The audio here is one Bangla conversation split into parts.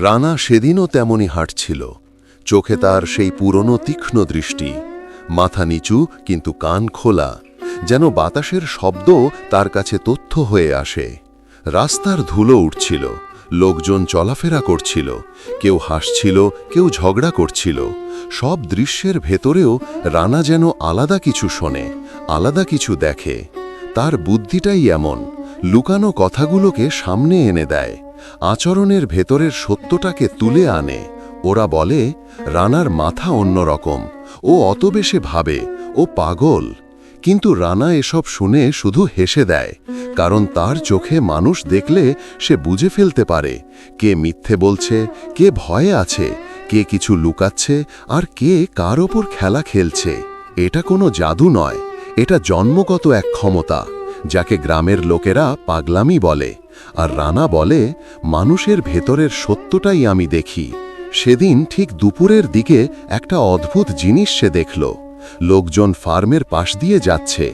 রানা সেদিনও তেমনই হাঁটছিল। চোখে তার সেই পুরনো তীক্ষ্ণ দৃষ্টি। মাথা নিচু, কিন্তু কান খোলা। যেন বাতাসের শব্দ তার কাছে তথ্য হয়ে আসে। রাস্তার ধুলো উঠছিল। লোকজন চলাফেরা করছিল। কেউ হাসছিল, কেউ ঝগড়া করছিল। সব দৃশ্যের ভেতরেও রানা যেন আলাদা কিছু শোনে, আলাদা কিছু দেখে। তার বুদ্ধিটাই এমন। লুকানো কথাগুলোকে সামনে এনে দেয়। আচরণের ভেতরের সত্যটাকে তুলে আনে। ওরা বলে, রানার মাথা অন্যরকম ও অত বেশে ভাবে, ও পাগল। কিন্তু রানা এসব শুনে শুধু হেসে দেয়, কারণ তার চোখে মানুষ দেখলে সে বুঝে ফেলতে পারে, কে মিথ্যে বলছে, কে ভয়ে আছে, কে কিছু লুকাচ্ছে, আর কে কার ওপর খেলা খেলছে। এটা কোনো জাদু নয়, এটা জন্মগত এক ক্ষমতা, যাকে গ্রামের লোকেরা পাগলামি বলে। আর রানা বলে, মানুষের ভেতরের সত্যটাই আমি দেখি। সেদিন ঠিক দুপুরের দিকে একটা অদ্ভুত জিনিস সে দেখল। লোকজন ফার্মের পাশ দিয়ে যাচ্ছে।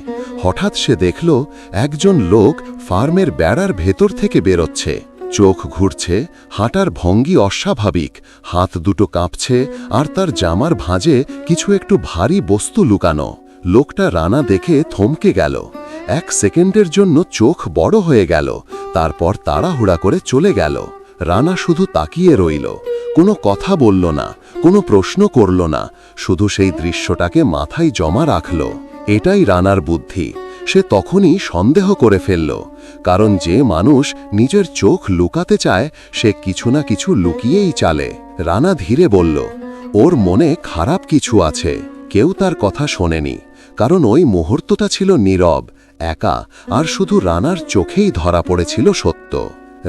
হঠাৎ সে দেখল, একজন লোক ফার্মের বেড়ার ভেতর থেকে বেরোচ্ছে। চোখ ঘুরছে, হাঁটার ভঙ্গি অস্বাভাবিক, হাত দুটো কাঁপছে, আর তার জামার ভাঁজে কিছু একটু ভারী বস্তু লুকানো। লোকটা রানা দেখে থমকে গেল। এক সেকেন্ডের জন্য চোখ বড় হয়ে গেল। তারপর তাড়াহুড়া করে চলে গেল। রানা শুধু তাকিয়ে রইল। কোনো কথা বলল না, কোনো প্রশ্ন করল না, শুধু সেই দৃশ্যটাকে মাথায় জমা রাখল। এটাই রানার বুদ্ধি। সে তখনই সন্দেহ করে ফেলল। কারণ যে মানুষ নিজের চোখ লুকাতে চায়, সে কিছু না কিছু লুকিয়েই চালে। রানা ধীরে বলল, ওর মনে খারাপ কিছু আছে। কেউ তার কথা শোনেনি। কারণ ওই মুহূর্তটা ছিল নীরব, একা, আর শুধু রানার চোখেই ধরা পড়েছিল সত্য।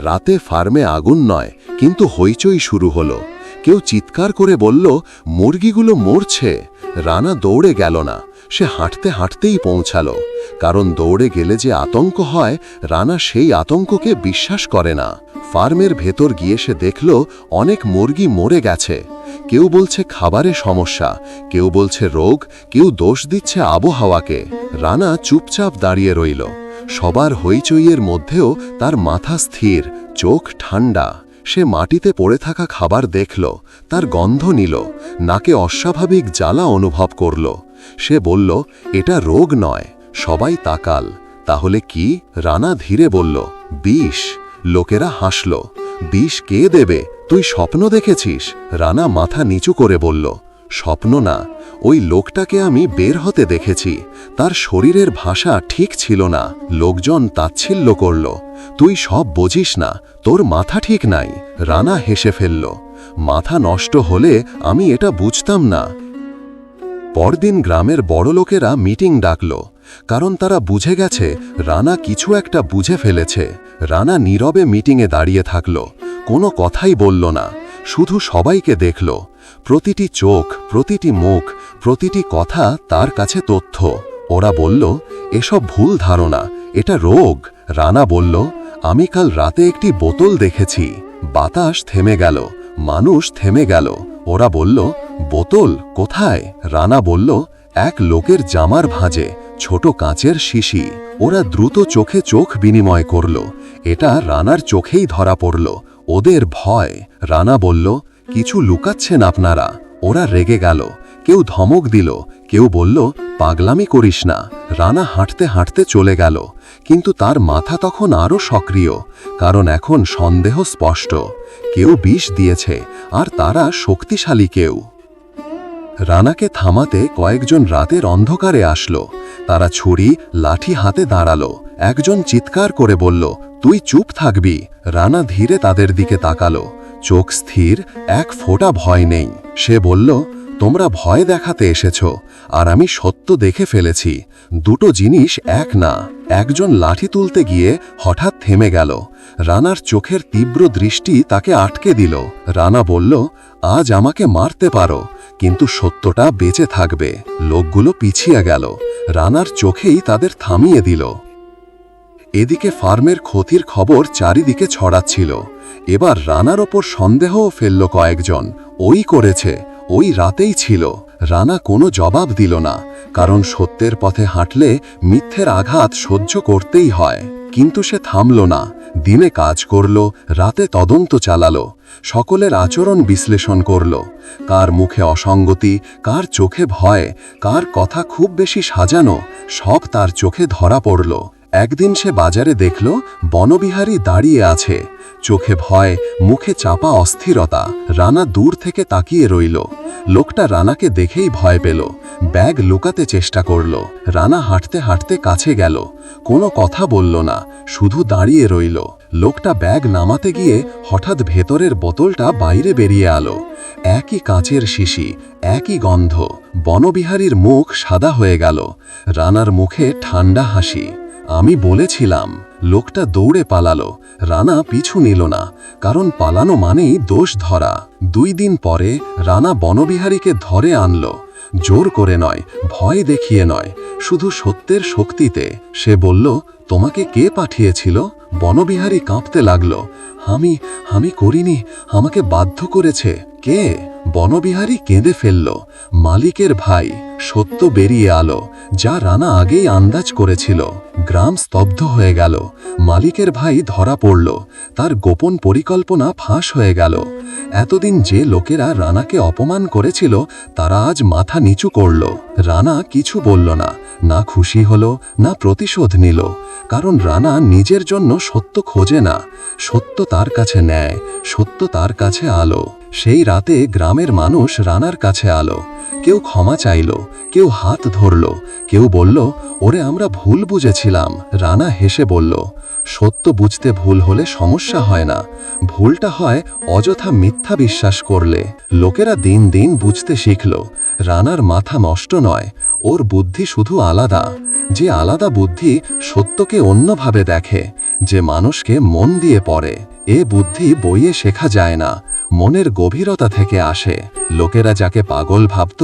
রাতে ফার্মে আগুন নয়, কিন্তু হইচই শুরু হলো। কেউ চিৎকার করে বলল, মুরগিগুলো মরছে। রানা দৌড়ে গেল না, সে হাঁটতে হাঁটতেই পৌঁছালো। কারণ দৌড়ে গেলে যে আতঙ্ক হয়, রানা সেই আতঙ্ককে বিশ্বাস করে না। ফার্মের ভেতর গিয়ে সে দেখল, অনেক মুরগি মরে গেছে। কেউ বলছে খাবারে সমস্যা, কেউ বলছে রোগ, কেউ দোষ দিচ্ছে আবহাওয়াকে। রানা চুপচাপ দাঁড়িয়ে রইল। সবার হইচইয়ের মধ্যেও তার মাথা স্থির, চোখ ঠান্ডা। সে মাটিতে পড়ে থাকা খাবার দেখল, তার গন্ধ নিল, নাকে অস্বাভাবিক জ্বালা অনুভব করল। সে বলল, এটা রোগ নয়, সবাই তাকাল। তাহলে কি? রানা ধীরে বলল, বিষ। লোকেরা হাসল, বিষ কে দেবে? তুই স্বপ্ন দেখেছিস? রানা মাথা নিচু করে বলল, স্বপ্ন না, ওই লোকটাকে আমি বের হতে দেখেছি। তার শরীরের ভাষা ঠিক ছিল না। লোকজন তাচ্ছিল্য করল, তুই সব বুঝিস না, তোর মাথা ঠিক নাই। রানা হেসে ফেলল, মাথা নষ্ট হলে আমি এটা বুঝতাম না। পরদিন গ্রামের বড় লোকেরা মিটিং ডাকল কারণ তারা বুঝে গেছে রানা কিছু একটা বুঝে ফেলেছে। রানা নীরবে মিটিংয়ে দাঁড়িয়ে থাকল। কোনো কথাই বলল না। শুধু সবাইকে দেখল। প্রতিটি চোখ, প্রতিটি মুখ, প্রতিটি কথা তার কাছে তথ্য। ওরা বলল, এসব ভুল ধারণা। এটা রোগ। রানা বলল, আমি কাল রাতে একটি বোতল দেখেছি। বাতাস থেমে গেল। মানুষ থেমে গেল। ওরা বলল, বোতল কোথায়? রানা বলল, এক লোকের জামার ভাঁজে। ছোট কাঁচের শিশি। ওরা দ্রুত চোখে চোখ বিনিময় করল। এটা রানার চোখেই ধরা পড়ল। ওদের ভয়। রানা বলল, কিছু লুকাচ্ছেন আপনারা? ওরা রেগে গেল। কেউ ধমক দিল। কেউ বলল, পাগলামি করিস না। রানা হাঁটতে হাঁটতে চলে গেল। কিন্তু তার মাথা তখন আরও সক্রিয়, কারণ এখন সন্দেহ স্পষ্ট। কেউ বিষ দিয়েছে, আর তারা শক্তিশালী কেউ। রানাকে থামাতে কয়েকজন রাতের অন্ধকারে আসলো। তারা ছুরি, লাঠি হাতে দাঁড়াল। একজন চিৎকার করে বলল, তুই চুপ থাকবি। রানা ধীরে তাদের দিকে তাকালো। চোখ স্থির, এক ফোঁটা ভয় নেই। সে বলল তোমরা ভয় দেখাতে এসেছ, আর আমি সত্য দেখে ফেলেছি, দুটো জিনিস এক না। একজন লাঠি তুলতে গিয়ে হঠাৎ থেমে গেল। রানার চোখের তীব্র দৃষ্টি তাকে আটকে দিল। রানা বলল, আজ আমাকে মারতে পারো, কিন্তু সত্যটা বেঁচে থাকবে। লোকগুলো পিছিয়ে গেল। রানার চোখেই তাদের থামিয়ে দিল। এদিকে ফার্মের ক্ষতির খবর চারিদিকে ছড়াচ্ছিল। এবার রানার ওপর সন্দেহও ফেলল কয়েকজন। ওই করেছে। ওই রাতেই ছিল। রানা কোনো জবাব দিল না, কারণ সত্যের পথে হাঁটলে মিথ্যের আঘাত সহ্য করতেই হয়। কিন্তু সে থামল না, দিনে কাজ করল, রাতে তদন্ত চালালো, সকলের আচরণ বিশ্লেষণ করল, কার মুখে অসঙ্গতি, কার চোখে ভয়, কার কথা খুব বেশি সাজানো, সব তার চোখে ধরা পড়ল। একদিন সে বাজারে দেখল বনবিহারী দাঁড়িয়ে আছে। চোখে ভয়, মুখে চাপা অস্থিরতা, রানা দূর থেকে তাকিয়ে রইল। লোকটা রানাকে দেখেই ভয় পেল। ব্যাগ লুকাতে চেষ্টা করল। রানা হাঁটতে হাঁটতে কাছে গেল। কোনো কথা বলল না, শুধু দাঁড়িয়ে রইল। লোকটা ব্যাগ নামাতে গিয়ে হঠাৎ ভেতরের বোতলটা বাইরে বেরিয়ে আলো। একই কাঁচের শিশি, একই গন্ধ। বনবিহারীর মুখ সাদা হয়ে গেল। রানার মুখে ঠান্ডা হাসি। আমি বলেছিলাম, লোকটা দৌড়ে পালালো, রানা পিছু নিল না, কারণ পালানো মানেই দোষ ধরা। দুই দিন পরে রানা বনবিহারীকে ধরে আনলো, জোর করে নয়, ভয় দেখিয়ে নয়, শুধু সত্যের শক্তিতে। সে বলল, তোমাকে কে পাঠিয়েছিল? বনবিহারী কাঁপতে লাগল, আমি আমি করিনি, আমাকে বাধ্য করেছে। কে? বনবিহারী কেঁদে ফেলল, মালিকের ভাই। সত্য বেরিয়ে আলো, যা রানা আগেই আন্দাজ করেছিল। গ্রাম স্তব্ধ হয়ে গেল। মালিকের ভাই ধরা পড়ল। তার গোপন পরিকল্পনা ফাঁস হয়ে গেল। এতদিন যে লোকেরা রানাকে অপমান করেছিল, তারা আজ মাথা নিচু করল। রানা কিছু বলল না। না খুশি হলো, না প্রতিশোধ নিল। কারণ রানা নিজের জন্য সত্য খোঁজে না। সত্য তার কাছে নেয় সত্য তার কাছে আলো। সেই রাতে গ্রামের মানুষ রানার কাছে আলো। কেউ ক্ষমা চাইল কেউ হাত ধরল, কেউ বলল, ওরে, আমরা ভুল বুঝেছিলাম। রানা হেসে বলল, সত্য বুঝতে ভুল হলে সমস্যা হয় না। ভুলটা হয় অযথা মিথ্যা বিশ্বাস করলে। লোকেরা দিন দিন বুঝতে শিখল, রানার মাথা নষ্ট নয়, ওর বুদ্ধি শুধু আলাদা। যে আলাদা বুদ্ধি সত্যকে অন্যভাবে দেখে, যে মানুষকে মন দিয়ে পড়ে, এ বুদ্ধি বইয়ে শেখা যায় না। মনের গভীরতা থেকে আসে। লোকেরা যাকে পাগল ভাবত,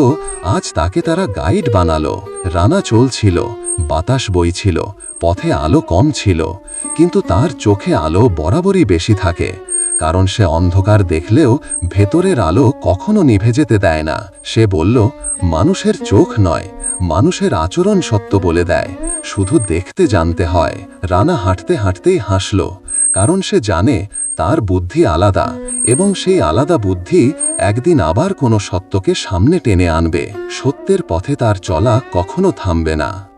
আজ তাকে তারা গাইড বানালো। রানা চলছিল, বাতাস বইছিল, পথে আলো কম ছিল। কিন্তু তার চোখে আলো বরাবরই বেশি থাকে, কারণ সে অন্ধকার দেখলেও ভেতরের আলো কখনো নিভে যেতে দেয় না। সে বলল, মানুষের চোখ নয়, মানুষের আচরণ সত্য বলে দেয়, শুধু দেখতে জানতে হয়। রানা হাঁটতে হাঁটতেই হাসল, কারণ সে জানে তার বুদ্ধি আলাদা এবং সেই আলাদা বুদ্ধি একদিন আবার কোনো সত্যকে সামনে টেনে আনবে। সত্যের পথে তার চলা কখনো থামবে না।